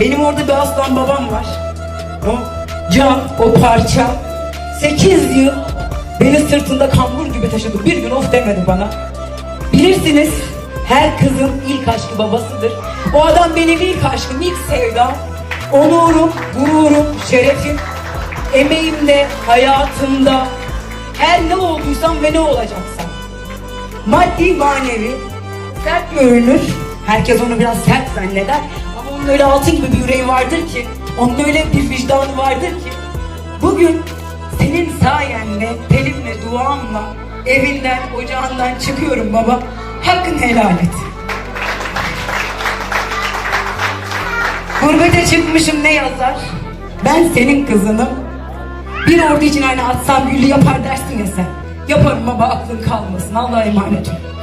Benim orada bir aslan babam var. O can, o parça. Sekiz yıl beni sırtında kambur gibi taşıdı. Bir gün of demedi bana. Bilirsiniz her kızın ilk aşkı babasıdır. O adam benim ilk aşkım, ilk sevdam. Onurum, gururum, şerefim. Emeğimde, hayatımda. Her ne olduysam ve ne olacaksam. Maddi manevi, sert görünür. Herkes onu biraz sert zanneder. Onun öyle altın gibi bir yüreği vardır ki, onun öyle bir vicdanı vardır ki. Bugün senin sayende, telimle, duamla evinden, ocağından çıkıyorum baba. Hakkını helal et. Gurbete çıkmışım ne yazar? Ben senin kızınım. Bir ordu için aynı atsam güllü yapar dersin ya sen. Yaparım baba aklın kalmasın. Allah'a emanet ol.